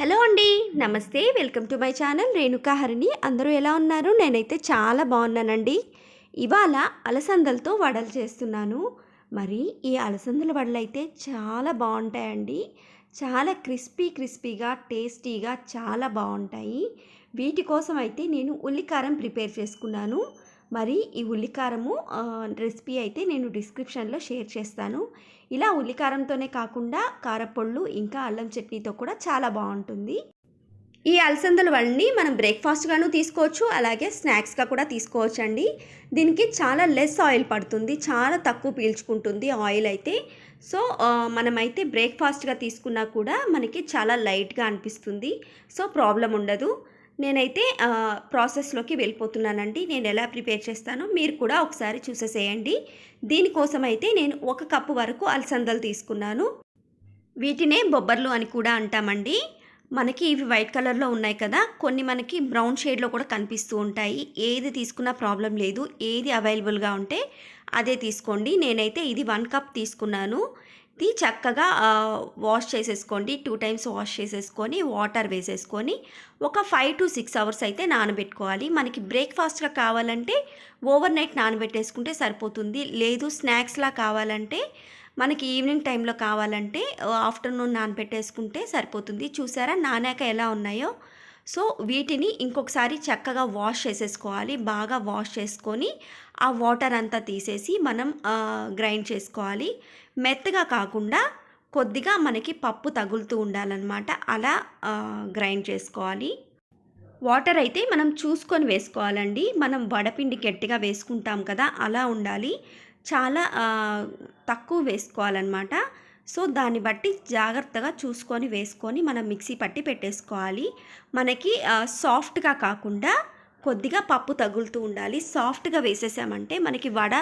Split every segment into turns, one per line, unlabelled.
Hello అండి నమస్తే. Welcome to my channel Renuka Harini. అందరూ ఎలా ఉన్నారు? నేనైతే చాలా బాగున్నానండి. ఇవాళ అలసందలతో వడలు చేస్తున్నాను. మరి ఈ అలసందల వడలు అయితే చాలా బాగుంటాయండి. చాలా క్రిస్పీ క్రిస్పీగా టేస్టీగా చాలా బాగుంటాయి. వీటి కోసం అయితే నేను ఉల్లికారం ప్రిపేర్ చేసుకున్నాను. మరి ఈ ఉల్లికారము రెసిపీ అయితే నేను డిస్క్రిప్షన్లో షేర్ చేస్తాను. ఇలా ఉల్లికారంతోనే కాకుండా కారపళ్ళు ఇంకా అల్లం చట్నీతో కూడా చాలా బాగుంటుంది. ఈ అలసందల వల్లని మనం బ్రేక్ఫాస్ట్గాను తీసుకోవచ్చు అలాగే స్నాక్స్గా కూడా తీసుకోవచ్చు అండి దీనికి చాలా లెస్ ఆయిల్ పడుతుంది చాలా తక్కువ పీల్చుకుంటుంది ఆయిల్ అయితే. సో మనమైతే బ్రేక్ఫాస్ట్గా తీసుకున్నా కూడా మనకి చాలా లైట్గా అనిపిస్తుంది. సో ప్రాబ్లం ఉండదు. నేనైతే ప్రాసెస్లోకి వెళ్ళిపోతున్నానండి. నేను ఎలా ప్రిపేర్ చేస్తానో మీరు కూడా ఒకసారి చూసేసేయండి. దీనికోసం అయితే నేను ఒక కప్పు వరకు అలసందలు తీసుకున్నాను. వీటినే బొబ్బర్లు అని కూడా అంటామండి. మనకి ఇవి వైట్ కలర్లో ఉన్నాయి కదా కొన్ని మనకి బ్రౌన్ షేడ్లో కూడా కనిపిస్తూ ఉంటాయి. ఏది తీసుకున్నా ప్రాబ్లం లేదు. ఏది అవైలబుల్గా ఉంటే అదే తీసుకోండి. నేనైతే ఇది వన్ కప్ తీసుకున్నాను. ఇది చక్కగా వాష్ చేసేసుకోండి. టూ టైమ్స్ వాష్ చేసేసుకొని వాటర్ వేసేసుకొని ఒక ఫైవ్ టు సిక్స్ అవర్స్ అయితే నానబెట్టుకోవాలి. మనకి బ్రేక్ఫాస్ట్గా కావాలంటే ఓవర్ నైట్ నానబెట్టేసుకుంటే సరిపోతుంది. లేదు స్నాక్స్లా కావాలంటే మనకి ఈవినింగ్ టైంలో కావాలంటే ఆఫ్టర్నూన్ నానబెట్టేసుకుంటే సరిపోతుంది. చూసారా? నానాక ఎలా ఉన్నాయో? సో వీటిని ఇంకొకసారి చక్కగా వాష్ చేసేసుకోవాలి. బాగా వాష్ చేసుకొని ఆ వాటర్ అంతా తీసేసి మనం గ్రైండ్ చేసుకోవాలి. మెత్తగా కాకుండా కొద్దిగా మనకి పప్పు తగులుతూ ఉండాలన్నమాట. అలా గ్రైండ్ చేసుకోవాలి. వాటర్ అయితే మనం చూసుకొని వేసుకోవాలండి. మనం వడపిండి గట్టిగా వేసుకుంటాం కదా అలా ఉండాలి. చాలా తక్కువ వేసుకోవాలన్నమాట. సో దాన్ని బట్టి జాగ్రత్తగా చూసుకొని వేసుకొని మనం మిక్సీ పట్టి పెట్టేసుకోవాలి. మనకి సాఫ్ట్గా కాకుండా కొద్దిగా పప్పు తగులుతూ ఉండాలి. సాఫ్ట్గా వేసేసామంటే మనకి వడ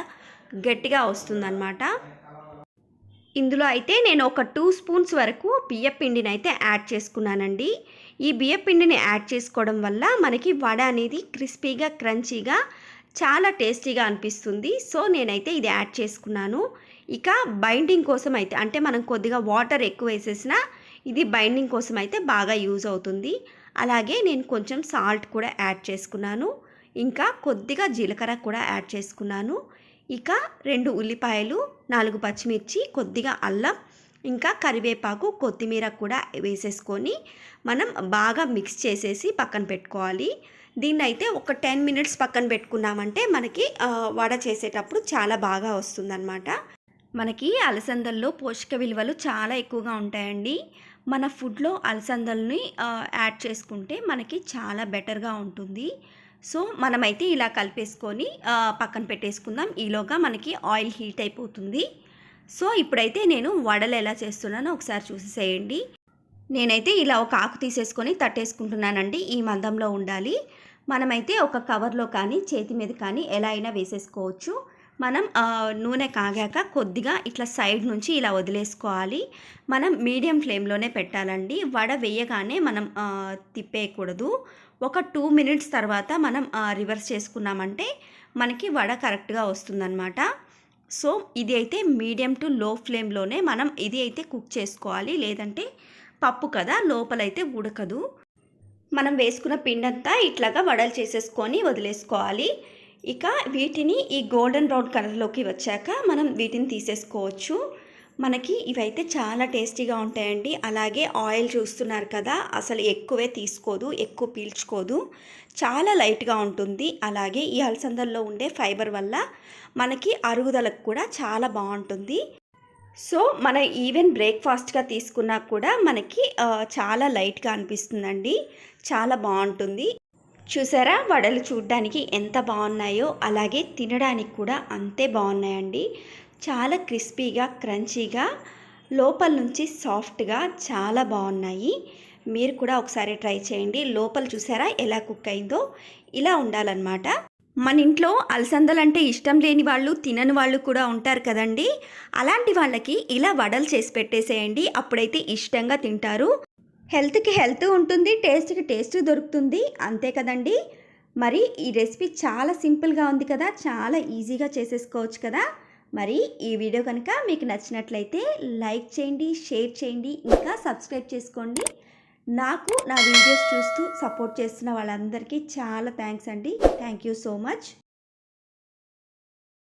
గట్టిగా వస్తుందన్నమాట. ఇందులో అయితే నేను ఒక టూ స్పూన్స్ వరకు బియ్య పిండిని అయితే యాడ్ చేసుకున్నానండి. ఈ బియ్య పిండిని యాడ్ చేసుకోవడం వల్ల మనకి వడ అనేది క్రిస్పీగా క్రంచీగా చాలా టేస్టీగా అనిపిస్తుంది. సో నేనైతే ఇది యాడ్ చేసుకున్నాను. ఇక బైండింగ్ కోసం అయితే అంటే మనం కొద్దిగా వాటర్ ఎక్కువ వేసేసినా ఇది బైండింగ్ కోసం అయితే బాగా యూజ్ అవుతుంది. అలాగే నేను కొంచెం సాల్ట్ కూడా యాడ్ చేసుకున్నాను. ఇంకా కొద్దిగా జీలకర్ర కూడా యాడ్ చేసుకున్నాను. ఇక రెండు ఉల్లిపాయలు నాలుగు పచ్చిమిర్చి కొద్దిగా అల్లం ఇంకా కరివేపాకు కొత్తిమీర కూడా వేసేసుకొని మనం బాగా మిక్స్ చేసేసి పక్కన పెట్టుకోవాలి. దీన్ని అయితే ఒక టెన్ మినిట్స్ పక్కన పెట్టుకున్నామంటే మనకి వడ చేసేటప్పుడు చాలా బాగా వస్తుందన్నమాట. మనకి అలసందల్లో పోషక విలువలు చాలా ఎక్కువగా ఉంటాయండి. మన ఫుడ్లో అలసందల్ని యాడ్ చేసుకుంటే మనకి చాలా బెటర్గా ఉంటుంది. సో మనమైతే ఇలా కలిపేసుకొని పక్కన పెట్టేసుకుందాం. ఈలోగా మనకి ఆయిల్ హీట్ అయిపోతుంది. సో ఇప్పుడైతే నేను వడలు ఎలా చేస్తున్నానో ఒకసారి చూసేసేయండి. నేనైతే ఇలా ఒక ఆకు తీసేసుకొని తట్టేసుకుంటున్నానండి. ఈ మందంలో ఉండాలి. మనమైతే ఒక కవర్లో కానీ చేతి మీద కానీ ఎలా అయినా వేసేసుకోవచ్చు. మనం నూనె కాగాక కొద్దిగా ఇట్లా సైడ్ నుంచి ఇలా వదిలేసుకోవాలి. మనం మీడియం ఫ్లేమ్లోనే పెట్టాలండి. వడ వేయగానే మనం తిప్పేయకూడదు. ఒక టూ మినిట్స్ తర్వాత మనం రివర్స్ చేసుకున్నామంటే మనకి వడ కరెక్ట్గా వస్తుందన్నమాట. సో ఇది అయితే మీడియం టు లో ఫ్లేమ్లోనే మనం ఇది అయితే కుక్ చేసుకోవాలి. లేదంటే పప్పు కదా లోపలైతే ఉడకదు. మనం వేసుకున్న పిండంతా ఇట్లాగా వడలు చేసేసుకొని వదిలేసుకోవాలి. ఇక వీటిని ఈ గోల్డెన్ బ్రౌన్ కలర్లోకి వచ్చాక మనం వీటిని తీసేసుకోవచ్చు. మనకి ఇవైతే చాలా టేస్టీగా ఉంటాయండి. అలాగే ఆయిల్ చూస్తున్నారు కదా అసలు ఎక్కువే తీసుకోదు ఎక్కువ పీల్చుకోదు. చాలా లైట్గా ఉంటుంది. అలాగే ఈ అలసందల్లో ఉండే ఫైబర్ వల్ల మనకి అరుగుదలకు కూడా చాలా బాగుంటుంది. సో మన ఈవెన్ బ్రేక్ఫాస్ట్గా తీసుకున్నా కూడా మనకి చాలా లైట్గా అనిపిస్తుందండి. చాలా బాగుంటుంది. చూసారా? వడలు చూడ్డానికి ఎంత బాగున్నాయో అలాగే తినడానికి కూడా అంతే బాగున్నాయండి. చాలా క్రిస్పీగా క్రంచీగా లోపల నుంచి సాఫ్ట్గా చాలా బాగున్నాయి. మీరు కూడా ఒకసారి ట్రై చేయండి. లోపల చూసారా? ఎలా కుక్ అయిందో? ఇలా ఉండాలన్నమాట. మన ఇంట్లో అలసందలు అంటే ఇష్టం లేని వాళ్ళు తినని వాళ్ళు కూడా ఉంటారు కదండి. అలాంటి వాళ్ళకి ఇలా వడలు చేసి పెట్టేసేయండి. అప్పుడైతే ఇష్టంగా తింటారు. హెల్త్కి హెల్త్ ఉంటుంది టేస్ట్కి టేస్ట్ దొరుకుతుంది. అంతే కదండి. మరి ఈ రెసిపీ చాలా సింపుల్గా ఉంది కదా చాలా ఈజీగా చేసేసుకోవచ్చు కదా. మరి ఈ వీడియో కనుక మీకు నచ్చినట్లయితే లైక్ చేయండి షేర్ చేయండి ఇంకా సబ్స్క్రైబ్ చేసుకోండి. నాకు నా వీడియోస్ చూస్తూ సపోర్ట్ చేస్తున్న వాళ్ళందరికీ చాలా థ్యాంక్స్ అండి. Thank you so much.